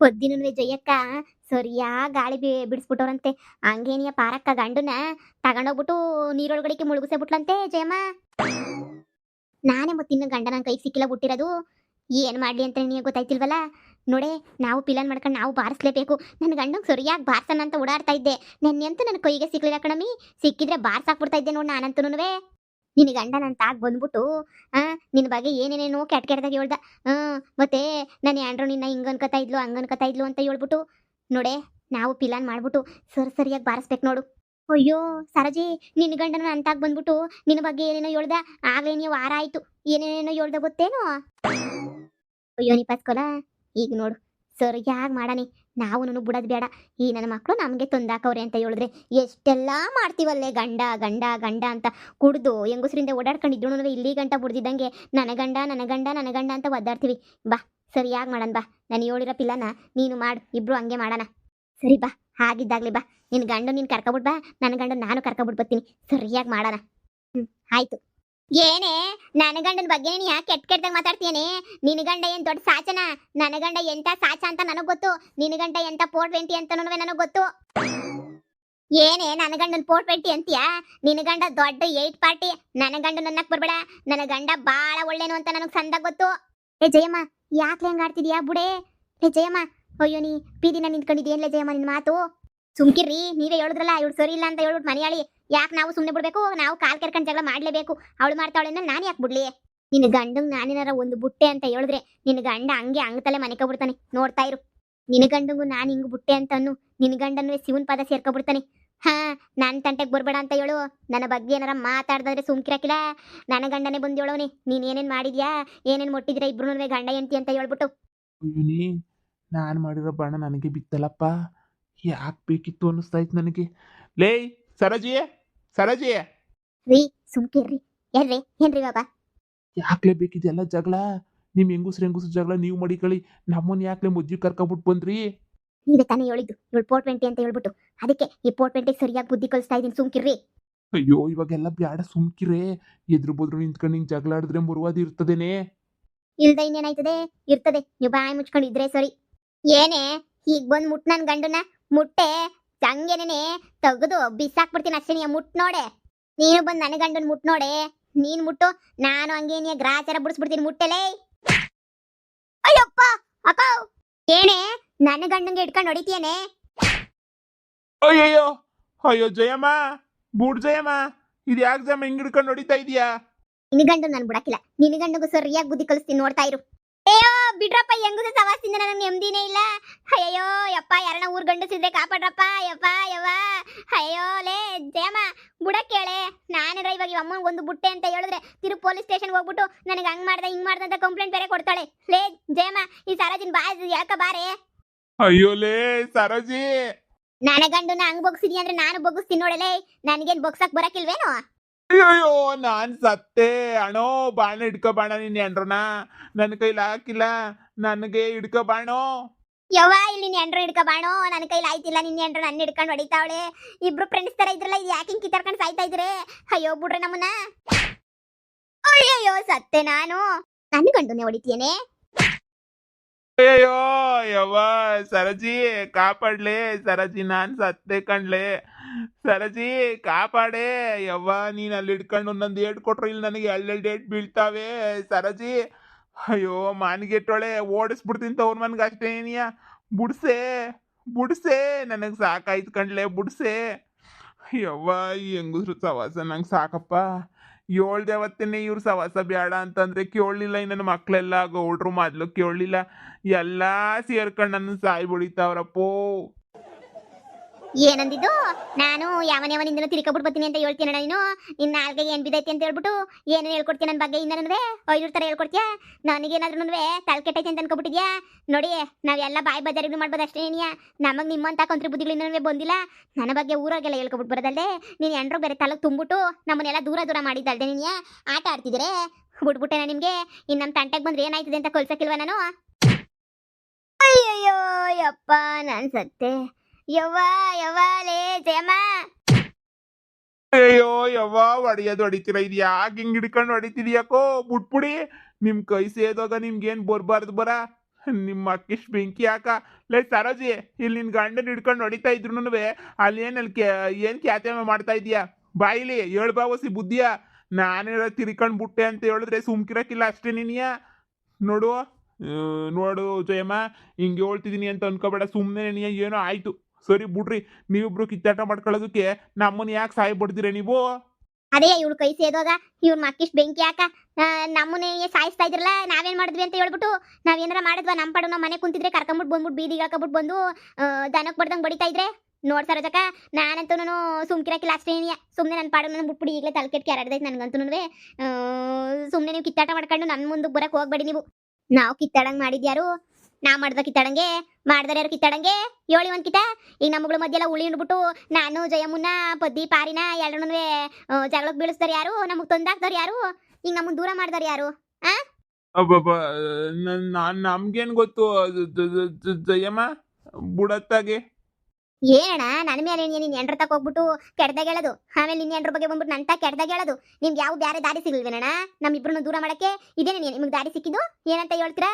ಪದ್ದಿನೂ ಜಯಕ್ಕ? ಸರಿಯಾ ಗಾಳಿ ಬಿ ಬಿಡಿಸ್ಬಿಟ್ಟವ್ರಂತೆ. ಹಂಗೇನಿಯ ಪಾರಕ್ಕ ಗಂಡನ? ತಗೊಂಡೋಗ್ಬಿಟ್ಟು ನೀರೊಳಗಡೆಗೆ ಮುಳುಗಿಸೇ ಬಿಟ್ಲಂತೆ ಜಯಮ್ಮ. ನಾನೇ ಮತ್ತಿನ್ನು ಗಂಡನ ಕೈ ಸಿಕ್ಕಿಲ್ಲ ಬಿಟ್ಟಿರೋದು ಏನು ಮಾಡಲಿ ಅಂತ ನಿನಗೆ ಗೊತ್ತಾಯ್ತಿಲ್ವಲ್ಲ? ನೋಡೆ, ನಾವು ಪಿಲನ್ ಮಾಡ್ಕೊಂಡು ನಾವು ಬಾರಿಸ್ಲೇಬೇಕು. ನನ್ನ ಗಂಡಂಗೆ ಸರಿಯಾಗಿ ಬಾರ್ಸನ ಅಂತ ಓಡಾಡ್ತಾ ಇದ್ದೆ. ನೆನ್ನೆ ಅಂತೂ ನನ್ನ ಕೈಗೆ ಸಿಕ್ಲಿಲ್ಲ ಕಣಮಿ ಸಿಕ್ಕಿದ್ರೆ ಬಾರ್ಸಾಕ್ಬಿಡ್ತಾ ಇದ್ದೆ ನೋಡಿ ನಾನಂತೂನುವೇ ನಿನ್ನ ಗಂಡ ನನ್ನ ತಾಗ ಬಂದ್ಬಿಟ್ಟು ನಿನ್ನ ಬಗ್ಗೆ ಏನೇನೇನೋ ಕೆಟ್ಟ ಕೆಟ್ಟದಾಗ ಹೇಳ್ದ ಮತ್ತೆ ನನ್ನ ಯಾಂಡ್ರು ನಿನ್ನ ಹಿಂಗನ್ ಅನ್ಕೋತಾ ಇದ್ಲು, ಹಂಗ್ ಅನ್ಕೋತಾ ಇದ್ಲು ಅಂತ ಹೇಳ್ಬಿಟ್ಟು, ನೋಡೆ, ನಾವು ಪಿಲಾನ್ ಮಾಡ್ಬಿಟ್ಟು ಸರ್ ಸರಿಯಾಗಿ ಬಾರಿಸ್ಬೇಕು ನೋಡು. ಅಯ್ಯೋ, ಸರಜಿ ನಿನ್ನ ಗಂಡನ ಅಂತಾಗ ಬಂದ್ಬಿಟ್ಟು ನಿನ್ನ ಬಗ್ಗೆ ಏನೇನೋ ಹೇಳ್ದ? ಆಗ್ಲೇ ನೀವು ವಾರ ಆಯ್ತು. ಏನೇನೇನೋ ಹೇಳ್ದ ಗೊತ್ತೇನೋ? ಅಯ್ಯೋ ನಿಪಾಸ್ಕೊಲ ಈಗ ನೋಡು ಸರ್ ಯಾಕೆ ಮಾಡಾನಿ ನಾವು ಬಿಡೋದು ಬೇಡ. ಈ ನನ್ನ ಮಕ್ಕಳು ನಮಗೆ ತೊಂದಾಕವ್ರೆ ಅಂತ ಹೇಳಿದ್ರೆ ಎಷ್ಟೆಲ್ಲ ಮಾಡ್ತೀವಲ್ಲೇ ಗಂಡ ಗಂಡ ಗಂಡ ಅಂತ ಕುಡಿದು ಹೆಂಗಸ್ರಿಂದ ಓಡಾಡ್ಕೊಂಡಿದ್ದು ಇಲ್ಲಿ ಗಂಟ ಬಿಡ್ದಿದ್ದಂಗೆ ನನ್ನ ಗಂಡ ನನ್ನ ಗಂಡ ನನ್ನ ಗಂಡ ಅಂತ ಒದ್ದಾಡ್ತೀವಿ. ಬಾ, ಸರಿಯಾಗಿ ಮಾಡೋಣ ಬಾ. ನಾನು ಹೇಳಿರೋ ಪಿಲ್ಲನ ನೀನು ಮಾಡು, ಇಬ್ರು ಹಂಗೆ ಮಾಡೋಣ. ಸರಿ ಬಾ, ಹಾಗಿದ್ದಾಗಲಿ ಬಾ. ನಿನ್ನ ಗಂಡು ನೀನು ಕರ್ಕೊಬಿಡ್ಬಾ ನನ್ನ ಗಂಡು ನಾನು ಕರ್ಕೊಬಿಟ್ ಬರ್ತೀನಿ ಸರಿಯಾಗಿ ಮಾಡೋಣ. ಹ್ಞೂ ಆಯ್ತು. ಏನೇ? ನನ್ನ ಗಂಡನ ಬಗ್ಗೆ ನೀನು ಯಾಕೆ ಕೆಟ್ಟ ಕೆಟ್ಟದಾಗ ಮಾತಾಡ್ತೀಯನೇ? ನಿನ್ನ ಗಂಡ ಏನು ದೊಡ್ಡ ಸಾಚನ? ನನ್ನ ಗಂಡ ಎಂತ ಸಾಚ ಅಂತ ನನಗೆ ಗೊತ್ತು. ನಿನ್ನ ಗಂಡ ಎಂತ ಪೋರ್ಟ್ ವೆಂಟಿ ಅಂತ ನನಗೆ ಗೊತ್ತು. ಏನೇ? ನನ್ನ ಗಂಡನ ಪೋರ್ ಟ್ವೆಂಟಿ ಅಂತೀಯಾ? ನಿನ್ನ ಗಂಡ ದೊಡ್ಡ ಏಟ್ ಪಾರ್ಟಿ. ನನ್ನ ಗಂಡ ನನ್ನಕ್ ಬರ್ಬೇಡ. ನನ್ನ ಗಂಡ ಬಾಳ ಒಳ್ಳೇನು ಅಂತ ನನಗೆ ಸಂದ ಗೊತ್ತು. ಏ ಜಯಮ್ಮ ಯಾಕೆ ಹೆಂಗ ಆಡ್ತಿದ್ಯಾ ಬುಡೆ? ಏ ಜಯಮ್ಮ, ಅಯ್ಯೋ ನೀ ಬೀದಿನ ನಿಂತ್ಕೊಂಡಿದ್ಯೇನ್ಲೇ ಜಯಮ್ಮ ನಿನ್ನ ಮಾತು? ಸುಮ್ಕಿರ್ರಿ, ನೀವೇ ಹೇಳಿದ್ರಲ್ಲ ಇವ್ರು ಸರಿ ಇಲ್ಲ ಅಂತ ಹೇಳ್ಬಿಟ್ಟು ಮನೆಯಾಳಿ. ಯಾಕೆ ನಾವು ಸುಮ್ಮನೆ ಬಿಡ್ಬೇಕು? ನಾವು ಕಾಲ್ ಕೆರ್ಕೊಂಡು ಜಗಳ ಮಾಡ್ಲೇಬೇಕು. ಅವಳು ಮಾಡ್ತಾವಳೆ ಅಂದ್ರೆ ನಾನು ಯಾಕೆ ಬಿಡ್ಲಿ? ನಿನ್ನ ಗಂಡಂಗೆ ನಾನೇನಾರ ಒಂದು ಬುಟ್ಟೆ ಅಂತ ಹೇಳಿದ್ರೆ ನಿನ್ನ ಗಂಡ ಹಂಗೆ ಅಂಗತಲೆ ಮನೆಕೊಬಿಡ್ತಾನೆ. ನೋಡ್ತಾ ಇರು. ನಿನ್ನ ಗಂಡಂಗು ನಾನು ಹಿಂಗ್ ಬುಟ್ಟೆ ಅಂತ ಅನ್ನು ನಿನ್ನ ಗಂಡನೂ ಶಿವನ್ ಪದ ಸೇರ್ಕೊಬಿಡ್ತಾನೆ. ಹಾ ನನ್ನ ತಂಟೆಗೆ ಬರ್ಬೇಡ ಅಂತ ಹೇಳು. ನನ್ನ ಬಗ್ಗೆ ಏನಾರ ಮಾತಾಡ್ದಾದ್ರೆ ಸುಮ್ಕಿರಕಿಲ್ಲ. ನನ್ನ ಗಂಡನೇ ಬಂದು ಹೇಳೋನಿ ನೀನ್ ಏನೇನ್ ಮಾಡಿದ್ಯಾ? ಏನೇನ್ ಮುಟ್ಟಿದ್ರೆ ಇಬ್ರು ಗಂಡ ಎಂತಿ ಅಂತ ಹೇಳ್ಬಿಟ್ಟು. ನಾನ್ ಮಾಡಿರೋ ಬಾಣ ನನಗೆ ಬಿತ್ತಲ್ಲಪ್ಪ. ಯಾಕೆ ಬೇಕಿತ್ತು ಅನ್ನಿಸ್ತಾ ಇತ್ತು ನನಗೆ. ಲೇ ಸರಜಿ ಸರಜಿ. ರೀ ಸುಮ್ಕಿರ್ರಿ ಏನ್ರಿ ಏನ್ರಿ ಬಾಬಾ? ಯಾಕ್ಲೆ ಬೇಕಿದೆಲ್ಲ ಜಗಳ? ನಿಮ್ ಹೆಂಗುಸ್ರ ಹೆಂಗುಸ್ರ ಜಗಳ ನೀವು ಮಡಿಕಳಿ ನಮ್ಮನ್ನ ಯಾಕ್ಲೆ ಮುಜ್ಜಿ ಕರ್ಕೊಬಿಟ್ಟು ಬಂದ್ರಿ? ನೀವೇ ತಾನೇ ಹೇಳಿದ್ದು ಇವಳು ಪೋರ್ಟ್ ಟ್ವೆಂಟಿ ಅಂತ ಹೇಳ್ಬಿಟ್ಟು. ಅದಕ್ಕೆ ಈ ಪೋರ್ಟ್ ಟ್ವೆಂಟಿಗೆ ಸರಿಯಾಗಿ ಬುದ್ಧಿ ಕಲಿಸ್ತಾ ಇದೀನಿ ಸುಮ್ಕಿರ್ರಿ ಅಯ್ಯೋ ಇವಾಗೆಲ್ಲ ಬ್ಯಾಡ ಸುಮ್ಕಿರೇ ಎದ್ರು ಬದ್ರು ನಿಂತ್ಕೊಂಡು ಹಿಂಗೆ ಜಗಳ ಆಡಿದ್ರೆ ಮುರುವಾದಿ ಇರ್ತದೇನೆ. ಇಲ್ದ ಇನ್ನೇನಾಯ್ತದೆ? ಇರ್ತದೆ. ನೀವು ಬಾಯಿ ಮುಚ್ಚಕೊಂಡಿದ್ರೆ ಸರಿ. ಏನೇ ಈಗ ಬಂದ್ ಮುಟ್ ನನ್ ಗಂಡನ ಮುಟ್ಟೆ. ಹಂಗೇನೇನೆ ತೆಗೆದು ಬಿಸಾಕ್ಬಿಡ್ತೀನಿ ಅಷ್ಟೇ ಮುಟ್ ನೋಡೆ. ನೀನು ಬಂದು ನನ್ನ ಗಂಡನ್ ಮುಟ್ ನೋಡೆ. ನೀನ್ ಮುಟ್ಟು ನಾನು ಹಂಗೇನಿಯ ಗ್ರಾಚಾರ ಬಿಡಿಸ್ಬಿಡ್ತೀನಿ ಮುಟ್ಟೆಲೇ. ಅಯ್ಯಪ್ಪ ಅಕ್ಕ ಏನೇ ನನ್ನ ಗಂಡಂಗೆ ಇಟ್ಕೊಂಡು ಹೊಡಿತೀಯನೆ? ಅಯ್ಯಯ್ಯೋ ಅಯ್ಯೋ ಜಯಮ್ಮ ಬೂಡ್ ಜಯಮ್ಮ ಇದು ಯಾಕೆ ಜಯಮ್ಮ ಹಿಂಗ್ ಹಿಡ್ಕೊಂಡು ಹೊಡಿತಾ ಇದೀಯಾ? ನಿನ್ನ ಗಂಡು ನಾನು ಬಿಡಕ್ಕಿಲ್ಲ. ನಿನ್ನ ಗಂಡಗೂ ಸರಿಯಾಗಿ ಬುದ್ಧಿ ಕಲಿಸ್ತೀನಿ ನೋಡ್ತಾ ಇರು. ಅಯ್ಯೋ ಬಿಡ್ರಪ್ಪ ಹೆಂಗುದ ಸವಾಸದಿಂದ ನನಗೆ ನೆಮ್ಮದಿನೇ ಇಲ್ಲ. ಅಯ್ಯೋ ಯಪ್ಪ ಯಾರನ್ನ ಊರ್ ಗಂಡಸಿದ್ರೆ ಕಾಪಾಡ್ರಪ್ಪ ಯಪ್ಪ ಯವ್ವ. ಅಯ್ಯೋ ಲೇ ಜಯಮ್ಮ ಬುಡ ಕೇಳೆ. ನಾನೇರ ಇವಾಗ ಅಮ್ಮ ಒಂದು ಬುಟ್ಟೆ ಅಂತ ಹೇಳಿದ್ರೆ ತಿರು ಪೊಲೀಸ್ ಸ್ಟೇಷನ್ ಹೋಗ್ಬಿಟ್ಟು ನನಗೆ ಹಂಗ್ ಮಾಡ್ದೆ ಹಿಂಗ್ ಮಾಡ್ದೆ ಅಂತ ಕಂಪ್ಲೇಂಟ್ ಬೇರೆ ಕೊಡ್ತಾಳೆ. ಲೇ ಜಯಮ್ಮ ಈ ಸರೋಜಿನ್ ಬಾ ಯಾಕ ಬಾರೆ? ಅಯ್ಯೋ ಲೇ ಸರೋಜಿ. ನನ್ನ ಗಂಡನ ಹಂಗ್ ಬೊಗ್ಸಿದ್ಯ ಅಂದ್ರೆ ನಾನು ಬೊಗ್ಸ್ತೀನಿ ನೋಡಲೇ. ನನಗೇನ್ ಬೊಗ್ಸಕ್ ಬರಕಿಲ್ವೇನೋ ಅಯ್ಯೋ ನಾನು ಸತ್ತೆ. ಅಣೋ ಬಾಣ ಹಿಡ್ಕೊ ಬಾಣ ನೀನ್ ಎಂಡ್ರನ ನನ್ನ ಕೈಲಿ ಹಾಕಿಲ್ಲ. ನನಗೆ ಹಿಡ್ಕೋ ಬಾಣೋ. ಯವ್ವ ಇಲ್ಲಿ ನೆಂಡ್ರು ಹಿಡ್ಕ ಬಾಣೋ. ನನ್ನ ಕೈಲಿ ಆಯ್ತಿಲ್ಲ ನಿನ್ನ ಎಂಡ್ರ ನನ್ನ ಹಿಡ್ಕೊಂಡು ಹೊಡಿತಾವಳೆ. ಇಬ್ರು ಫ್ರೆಂಡ್ಸ್ ತರ ಇದ್ರಲ್ಲ ಇದು ಯಾಕೆ ಹಿಂಗೆ ಕಿತ್ತಾಡ್ಕೊಂಡು ಸಾಯ್ತಾ ಇದ್ರೆ? ಅಯ್ಯೋ ಬಿಡ್ರೆ ನಮ್ಮನ್ನ. ಅಯ್ಯಯ್ಯೋ ಸತ್ತೆ ನಾನು. ನನ್ನ ಗಂಡುನೇ ಹೊಡಿತೀಯೇನೆ? ಅಯ್ಯೋ ಯವ್ವ ಸರಜಿ ಕಾಪಾಡ್ಲೆ. ಸರಜಿ ನಾನು ಸತ್ತೆ ಕಣ್ಲೆ. ಸರಜಿ, ಕಾಪಾಡೆ. ಯವ್ವ, ನೀನು ಅಲ್ಲಿ ಇಟ್ಕೊಂಡು ಒಂದೊಂದು ಏಟ್ ಕೊಟ್ರು ಇಲ್ಲಿ ನನಗೆ ಎಳ್ಳೆರಡು ಡೇಟ್ ಬೀಳ್ತಾವೆ? ಸರಜಿ, ಅಯ್ಯೋ, ಮಾನ್ಗೆಟ್ಟೊಳೆ, ಓಡಿಸ್ಬಿಡ್ತೀನಿ ತವ್ರ ಮನ್ಗೆ ಅಷ್ಟೇನಿಯ ಬುಡ್ಸೆ ಬುಡ್ಸೆ, ನನಗೆ ಸಾಕಾಯ್ತು ಕಣ್ಲೆ ಬುಡ್ಸೆ. ಯವ್ವ, ಈ ಹೆಂಗಸ್ರು ಸವಾಸ, ನಂಗೆ ಸಾಕಪ್ಪ. ಏಳ್ದೆ ಅವತ್ತೇನೆ ಇವ್ರು ಸವಾಸ ಬೇಡ ಅಂತಂದ್ರೆ ಕೇಳಲಿಲ್ಲ ನನ್ನ ಮಕ್ಕಳೆಲ್ಲ ಗೌಡ್ರು, ಮೊದಲು ಕೇಳಲಿಲ್ಲ. ಎಲ್ಲ ಸೇರ್ಕೊಂಡು ನನ್ನ ಸಾಯಿ ಬಿಡಿತಾವ್ರಪ್ಪೋ ಏನಂದಿದ್ದು? ನಾನು ಯಾವನ ಯಾವನಿಂದ ತಿರ್ಕೊಬಿಟ್ಟು ಬರ್ತೀನಿ ಅಂತ ಹೇಳ್ತೀನಿ ನೀನು. ನಿನ್ನ ನಾಲ್ಗೆ ಏನ್ ಬಿದೈತಿ ಅಂತ ಹೇಳ್ಬಿಟ್ಟು ಏನೇನು ಹೇಳ್ಕೊಡ್ತೀನಿ ನನ್ನ ಬಗ್ಗೆ ಇನ್ನೂ ಐದು ಥರ ಹೇಳ್ಕೊಡ್ತೀಯ? ನನಗೇನಾದ್ರೂ ತಲೆ ಕೆಟ್ಟೈತೆ ಅಂತ ಅನ್ಕೊಬಿಟ್ಟಿದ್ಯಾ? ನೋಡಿ, ನಾವೆಲ್ಲ ಬಾಯಿ ಬಜಾರಿಗೂ ಮಾಡ್ಬೋದು ಅಷ್ಟೇ ಏನಿಯ ನಮಗೆ ನಿಮ್ಮಂತ ಕೊಂತ್ರಿ ಬುದ್ಧಿಗಳು ಇನ್ನೂ ಬಂದಿಲ್ಲ. ನನ್ನ ಬಗ್ಗೆ ಊರಾಗೆಲ್ಲ ಹೇಳ್ಕೊಬಿಟ್ಟು ಬರೋದಲ್ಲದೆ ನೀನು ಎಂಟ್ರು ಬೇರೆ ತಲೆಗೆ ತುಂಬಿಟ್ಟು ನಮ್ಮನ್ನೆಲ್ಲ ದೂರ ದೂರ ಮಾಡಿದ್ದಲ್ದೆ ನೀನು ಆಟ ಆಡ್ತಿದ್ರೆ ಬಿಟ್ಬಿಟ್ಟೆ ನಿಮಗೆ? ಇನ್ನು ನಮ್ಮ ತಂಟೆಗೆ ಬಂದ್ರೆ ಏನಾಯ್ತದೆ ಅಂತ ಕೊಲ್ಸಕ್ಕಿಲ್ವ ನಾನು? ಅಯ್ಯಯ್ಯೋ, ಯಪ್ಪ, ನಾನು ಸತ್ತೆ. ಯವ್ವ ಯವ್ವ ಜಯಮ್ಮ. ಅಯ್ಯೋ ಯವ್ವ ಹೊಡಿಯೋದು ಹೊಡಿತೀರ ಇದು ಯಾಕೆ ಹಿಂಗ್ ಹಿಡ್ಕೊಂಡು ಹೊಡಿತಿದ್ಯಾಕೋ ಬುಟ್ಪುಡಿ ನಿಮ್ ಕೈ ಸೇದೋಗ ನಿಮ್ಗೇನ್ ಬರ್ಬಾರ್ದು ಬರ? ನಿಮ್ಮ ಅಕ್ಕಿಷ್ ಬೆಂಕಿ ಯಾಕ ಲೇ, ಸರೋಜಿ ಇಲ್ಲಿ ನಿನ್ ಗಂಡನ ಹಿಡ್ಕೊಂಡು ಹೊಡಿತಾ ಇದ್ರು ಅಲ್ಲಿ ಏನ್ ಅಲ್ಲಿ ಏನ್ ಖ್ಯಾತೆ ಮಾಡ್ತಾ ಇದೀಯಾ? ಬಾಯಿಲಿ ಏಳ್ ಬಾವಸಿ ಬುದ್ಧಿಯ. ನಾನೇ ತಿರ್ಕೊಂಡು ಬುಟ್ಟೆ ಅಂತ ಹೇಳಿದ್ರೆ ಸುಮ್ಕಿರಕ್ಕಿಲ್ಲ ಅಷ್ಟೇ ನೀನಿಯ. ನೋಡು ನೋಡು ಜಯಮ್ಮ, ಹಿಂಗೆ ಹೇಳ್ತಿದ್ದೀನಿ ಅಂತ ಅನ್ಕೋಬೇಡ. ಸುಮ್ಮನೆ ನೀ ಏನೋ ಆಯ್ತು. ಸರಿ ಬಿಡ್ರಿ, ನೀವಿಬ್ರು ಕಿತ್ತಾಟ ಮಾಡ್ಕೊಳ್ಳೋದಕ್ಕೆ ನಮ್ಮನ್ನ ಯಾಕೆ ಸಹಾಯ ಬಿಡ್ತೀರ ನೀವು? ಅದೇ ಇವಳು ಕೈ ಸೇದೋಗ ಇವ್ರ ಮಕ್ಕಿಷ್ಟು ಬೆಂಕಿ ಹಾಕ ನಮ್ಮನೆ ಸಾಯಿಸ್ತಾ ಇದ್ರಲ್ಲ, ನಾವೇನ್ ಮಾಡಿದ್ವಿ ಅಂತ ಹೇಳ್ಬಿಟ್ಟು ನಾವೇನಾರ ಮಾಡಿದ್ವಾ? ನಮ್ಮ ಪಡ ಮನೆ ಕುಂತಿದ್ರೆ ಕರ್ಕೊಂಬಿಟ್ಟು ಬಂದ್ಬಿಟ್ಟು ಬೀದಿಗೆ ಹಾಕೊಂಬಿಟ್ಟು ಬಂದು ದನಕ್ಕೆ ಬಡ್ದಂಗೆ ಬಡಿತಾ ಇದ್ರೆ? ನೋಡ್ ಜಕ ನಾನಂತೂ ನಾನು ಸುಮ್ಕಿರಕ್ಕಿಲ್ಲ ಅಷ್ಟೇ ಸುಮ್ಮನೆ ನನ್ನ ಪಾಡು ನನ್ನ ಬಿಟ್ಬಿಡಿ, ಈಗಲೇ ತಲೆ ಕೆಟ್ಟು ಕೆರಡ್ದೈತೆ ನನಗಂತೂ ಸುಮ್ಮನೆ ನೀವು ಕಿತ್ತಾಟ ಮಾಡ್ಕೊಂಡು ನನ್ನ ಮುಂದಕ್ಕೆ ಬರಕ್ಕೆ ಹೋಗ್ಬೇಡಿ ನೀವು. ನಾವು ಕಿತ್ತಾಡಂಗ್ ಮಾಡಿದ್ಯಾರು? ನಾ ಮಾಡ್ದ ಕಿತ್ತಾಡಂಗೆ, ಮಾಡ್ದಾರ ಯಾರು ಕಿತ್ತಾಡಂಗೆ? ಹೇಳಿ ಒಂದ್ ಕಿತ ಈಗ ನಮ್ಮಗಳ ಮಧ್ಯೆಲ್ಲ ಉಳಿ ಉಂಡ್ಬಿಟ್ಟು ನಾನು ಜಯಮುನ್ನ ಪದ್ದಿ, ಪಾರಿನ ಎರಡನ್ನೂ ಜಗಳಕ್ಕೆ ಬೀಳಿಸ್ತಾರೆ ಯಾರು? ನಮಗ್ ತೊಂದಾಕ್ತಾರ ಯಾರು? ಈಗ ನಮ್ಮನ್ನ ದೂರ ಮಾಡ್ದಾರ ಯಾರು? ಅಬ್ಬಬ್ಬ ನಾನು ನಮ್ಗೇನ್ ಗೊತ್ತು ಜಯಮ್ಮ? ಬುಡತ್ತಾಗೆ. ಏನಣ್ಣ? ನನ್ನ ಮೇಲೆ ನೀನು ಎಂಡ್ರ ತಕ ಹೋಗ್ಬಿಟ್ಟು ಕೆಡ್ದಾಗ ಹೇಳೋದು. ಆಮೇಲೆ ನಿನ್ನ ಎಂಡ್ರ ಬಗ್ಗೆ ಬಂದ್ಬಿಟ್ಟು ನಂತ ಕೆಡ್ದಾಗ ಹೇಳೋದು. ನಿಮ್ಗೆ ಯಾವ ಬೇರೆ ದಾರಿ ಸಿಗಲ್ವೇನಣ್ಣ ನಮ್ಮಿಬ್ರನ್ನ ದೂರ ಮಾಡಕ್ಕೆ ಇದೇನೆ ನಿಮ್ಗೆ ದಾರಿ ಸಿಕ್ಕಿದ್ದು? ಏನಂತ ಹೇಳ್ತೀರಾ?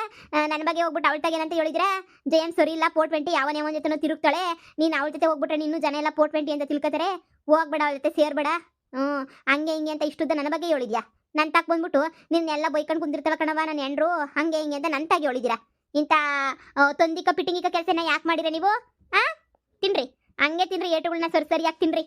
ನನ್ನ ಬಗ್ಗೆ ಹೋಗ್ಬಿಟ್ಟು ಅವಳ ಏನಂತ ಹೇಳಿದ್ರ? ಜಯನ್ ಸರಿ ಇಲ್ಲ ಪೋರ್ಟ್ ಟ್ವೆಂಟಿ ಯಾವನೇ ಒಂದು ಜೊತೆ ತಿರುಗ್ತಾಳೆ. ನೀನು ಅವಳ ಜೊತೆ ಹೋಗ್ಬಿಟ್ರೆ ನೀನು ಜನ ಎಲ್ಲ ಪೋರ್ಟ್ ಟ್ವೆಂಟಿ ಅಂತ ತಿಳ್ಕೊತಾರೆ. ಹೋಗ್ಬೇಡ, ಅವಳ ಜೊತೆ ಸೇರ್ಬೇಡ. ಹ್ಞೂ ಹಂಗೆ ಹಿಂಗೆ ಅಂತ ಇಷ್ಟುದ್ದ ನನ್ನ ಬಗ್ಗೆ ಹೇಳಿದ್ಯಾ? ನನ್ನ ತಾಕ್ ಬಂದ್ಬಿಟ್ಟು ನಿನ್ನೆಲ್ಲ ಬೈಕೊಂಡು ಕುಂದಿರ್ತಾವ ಕಣವ ನನ್ನ ಎಂಡ್ರು ಹಂಗೆ ಹಿಂಗೆ ಅಂತ ನನ್ನ ತಾಗಿ ಹೇಳಿದಿರಾ ಇಂಥ ತೊಂದಿಕ ಪಿಟಿಂಗಿಕ ಕೆಲಸನ ಯಾಕೆ ಮಾಡಿರ ನೀವು? ತಿನ್ರಿ ಹಂಗೆ ತಿನ್ರಿ ಏಟುಗಳನ್ನ ಸರಿ ಸರಿಯಾಗಿ ತಿನ್ರಿ.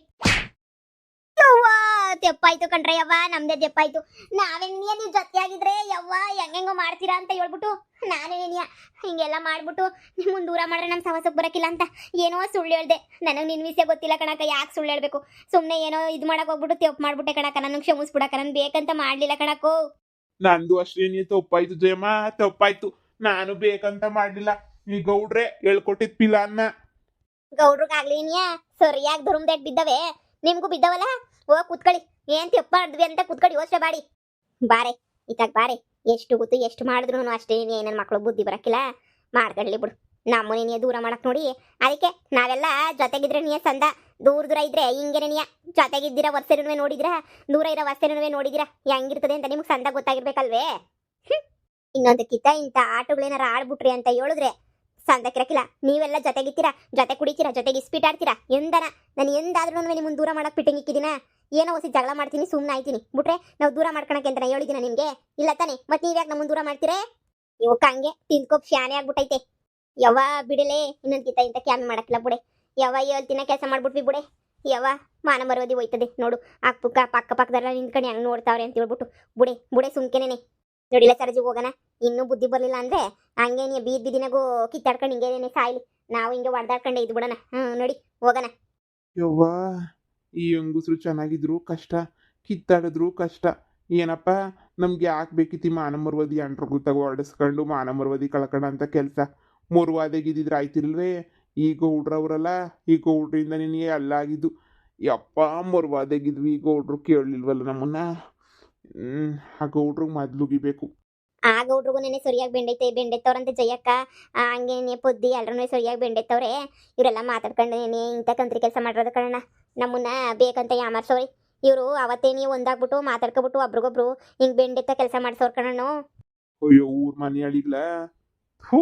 ತೆಪ್ಪಾಯ್ತು ಕಣ್ರೆ ಯವ್ವ, ನಮ್ದೇ ತೆಪ್ಪಾಯ್ತು. ನಾವೇನಿಯ ನೀವು ಜೊತೆಯಾಗಿದ್ರೆ ಯವ್ವ, ಹೆಂಗೆಂಗೋ ಮಾಡ್ತೀರಾ ಅಂತ ಹೇಳ್ಬಿಟ್ಟು ನಾನೇನಿಯ ಹಿಂಗೆಲ್ಲ ಮಾಡ್ಬಿಟ್ಟು ನಿಮ್ಮನ್ನ ದೂರ ಮಾಡ್ರೆ ನಮ್ಮ ಸವಾಸಕ್ಕೆ ಬರಕಿಲ್ಲ ಅಂತ ಏನೋ ಸುಳ್ಳು ಹೇಳ್ದೆ. ನನಗೆ ನಿನ್ನ ವಿಷಯ ಗೊತ್ತಿಲ್ಲ ಕಣಕ ಯಾಕೆ ಸುಳ್ಳು ಹೇಳ್ಬೇಕು? ಸುಮ್ಮನೆ ಏನೋ ಇದು ಮಾಡಕ್ ಹೋಗ್ಬಿಟ್ಟು ತೆಪ್ಪು ಮಾಡ್ಬಿಟ್ಟೆ ಕಣಕ ನನಗೆ ಕ್ಷಮಿಸ್ಬಿಡಕ ನನ್ ಬೇಕಂತ ಮಾಡ್ಲಿಲ್ಲ ಕಣಕೋ ನಂದು ಅಷ್ಟೇನಿ ತಪ್ಪಾಯ್ತು ಜಯಮ್ಮ, ತಪ್ಪಾಯ್ತು. ನಾನು ಬೇಕಂತ ಮಾಡ್ಲಿಲ್ಲ. ನೀ ಗೌಡ್ರೆ, ಹೇಳ್ಕೊಟ್ಟಿದ್ ಪಿಲಾನ್ನ. ಗೌಡ್ರಿಗಾಗ್ಲಿನ್ಯಾ ಸರಿಯಾಗಿ ದುರುಮ್ದೇಟ್ ಬಿದ್ದವೆ, ನಿಮ್ಗೂ ಬಿದ್ದವಲ್ಲ? ಓ ಕುತ್ಕೊಳ್ಳಿ ಏನ್ ತೆಪ್ಪ ಅಂತ ಕುತ್ಕೊಳ್ಳಿ ಯೋಚನೆ ಬಾಡಿ ಬಾರೆ ಇತ್ತಾಗ ಬಾರೆ. ಎಷ್ಟು ಗೊತ್ತು, ಎಷ್ಟು ಮಾಡಿದ್ರು ಅಷ್ಟೇ ನನ್ನ ಮಕ್ಳು ಬುದ್ಧಿ ಬರಕಿಲ್ಲ ಮಾಡ್ಕೊಳ್ಳಿ ಬಿಡು. ನಮ್ಮ ನೀ ದೂರ ಮಾಡಕ್ ನೋಡಿ. ಅದಕ್ಕೆ ನಾವೆಲ್ಲ ಜೊತೆಗಿದ್ರೆ ನೀ ಸಂದ, ದೂರ ದೂರ ಇದ್ರೆ ಹಿಂಗೇನೆ ನೀ ಜೊತೆಗಿದ್ದೀರ ವರ್ಷನೂ ನೋಡಿದ್ರ ದೂರ ಇರೋ ವರ್ಷನೂ ನೋಡಿದಿರ ಹೆಂಗಿರ್ತದೆ ಅಂತ ನಿಮ್ಗೆ ಸಂದ ಗೊತ್ತಾಗಿರ್ಬೇಕಲ್ವೇ? ಹ್ಮ್. ಇನ್ನೊಂದಕ್ಕಿಂತ ಇಂಥ ಆಟಗಳೇನಾರ ಆಡ್ಬಿಟ್ರಿ ಅಂತ ಹೇಳಿದ್ರೆ ಸಂದಕ್ಕಿರಕಿಲ್ಲ ನೀವೆಲ್ಲ ಜೊತೆಗಿತ್ತೀರಾ ಜೊತೆ ಕುಡಿತೀರಾ? ಜೊತೆಗೆ ಇಸ್ಪೀಟ್ ಆಡ್ತೀರಾ? ಎಂದನ? ನಾನು ಎಂದಾದ್ರೂ ನಿಮ್ಮ ದೂರ ಮಾಡಕ್ ಇಕ್ಕಿದಿನ ಏನೋ ಹೊಸ ಜಗಳ ಮಾಡ್ತೀನಿ ಸುಮ್ಮನೆ ಆಯ್ತೀನಿ. ಬಿಟ್ರೆ ನಾವು ದೂರ ಮಾಡ್ಕೊಳಕ್ಕೆ ಅಂತ ಹೇಳಿದಿನ ನಿಮ್ಗೆ? ಇಲ್ಲ ತಾನೆ. ಮತ್ತೆ ನೀವ್ಯಾಕೆ ನಮ್ಮನ್ನು ದೂರ ಮಾಡ್ತೀರೇ? ಇವಕ್ಕ ಹಂಗೆ ತಿಂದ್ಕೊಪ್ ಶಾನೆ ಆಗ್ಬಿಟ್ಟೈತೆ. ಯವ್ವ ಬಿಡಲೇ ಇನ್ನೊಂದ್ಕಿತ ಇಂತ ಕ್ಯಾನ್ ಮಾಡಕ್ಕಿಲ್ಲ ಬುಡೆ. ಯವ್ವ ಹೇಳ್ತಿನ ಕೆಲಸ ಮಾಡ್ಬಿಟ್ವಿ ಬುಡೆ. ಯವ್ವ ಮಾನ ಮರವದಿ ಹೋಯ್ತದೆ. ನೋಡು ಅಕ್ಕ ಪಕ್ಕ ಪಕ್ಕ ಪಕ್ಕದಲ್ಲ ನಿಂತ್ಕೊಂಡು ಹೆಂಗ್ ನೋಡ್ತಾವ್ರೆ ಅಂತ ಹೇಳ್ಬಿಟ್ಟು. ಬುಡೆ ಬುಡೆ ಸುಮ್ಕೆನೇನೆ. ನೋಡಿಲ್ಲ ಸರಜಿಗೆ ಹೋಗೋಣ. ಇನ್ನೂ ಬುದ್ಧಿ ಬರಲಿಲ್ಲ ಅಂದ್ರೆ ಹಂಗೆ ನೀ ಬೀದ್ ಬೀದಿನಾಗೂ ಕಿತ್ತಾಡ್ಕೊಂಡು ಹಿಂಗೇನೆ ಸಾಯ್ಲಿ. ನಾವು ಹಿಂಗೆ ಹೊಡೆದಾಡ್ಕೊಂಡೆ ಇದ್ ಬಿಡೋಣ. ಹ್ಮ್ ನೋಡಿ, ಹೋಗೋಣ. ಯವ್ವಾ, ಈ ಹೆಂಗುಸ್ರು ಚೆನ್ನಾಗಿದ್ರು, ಕಷ್ಟ. ಕಿತ್ತಾಡಿದ್ರು, ಕಷ್ಟ. ಏನಪ್ಪ, ನಮ್ಗೆ ಯಾಕೆ ಬೇಕಿತ್ತು ಮಾನಮರ್ವದಿ ಮಾನ ಮರ್ವದಿ ಅಂಟ್ರು ತಗೋ ಹೊಡೆಸ್ಕೊಂಡು ಮಾನಮರ್ವದಿ ಕಳ್ಕೊಂಡ ಅಂತ ಕೆಲಸ? ಮುರ್ವಾದೆಗಿದ್ದಿದ್ರೆ ಆಯ್ತಿಲ್ವೇ? ಈ ಗೌಡ್ರವ್ರಲ್ಲ ಈ ಗೌಡ್ರಿಂದ ನಿನಗೆ ಎಲ್ಲ ಆಗಿದ್ದು ಯಪ್ಪ, ಮುರ್ವಾದೆಗಿದ್ವಿ ಈ ಗೌಡ್ರು ಕೇಳಲಿಲ್ವಲ್ಲ ನಮ್ಮನ್ನ? ಆ ಗೌಡ್ರಿಗೆ ಮೊದ್ಲುಗಿಬೇಕು ಆ ಗೌಡ್ರಿಗೂ ನೆನೆ ಸರಿಯಾಗಿ ಬೆಂಡೈತೆ ಬೆಂಡೆತ್ತವ್ರಂತೆ ಜಯಕ್ಕ. ಹಂಗೇನೆ ಪೊದ್ದಿ ಎಲ್ಲರೂ ಸರಿಯಾಗಿ ಬೆಂಡೆತ್ತವ್ರೆ ಇವರೆಲ್ಲ ಮಾತಾಡ್ಕೊಂಡು ನೆನೆ ಇಂಥ ಕಂತ್ರಿ ಕೆಲಸ ಮಾಡಿರೋದು ಕಣ ನಮ್ಮನ್ನ ಬೇಕಂತ ಯಾಮರ್ಸೋರಿ. ಇವರು ಅವತ್ತೇ ನೀವು ಒಂದಾಗ್ಬಿಟ್ಟು ಮಾತಾಡ್ಕೊಬಿಟ್ಟು ಒಬ್ರಿಗೊಬ್ರು ಹಿಂಗ್ ಬೆಂಡೆತ್ತ ಕೆಲಸ ಮಾಡ್ಸೋರ್ ಕಣನು ಅಯ್ಯೋ ಊರ್ ಮನೆ ಅಳಿಗ್ಲ. ಹೂ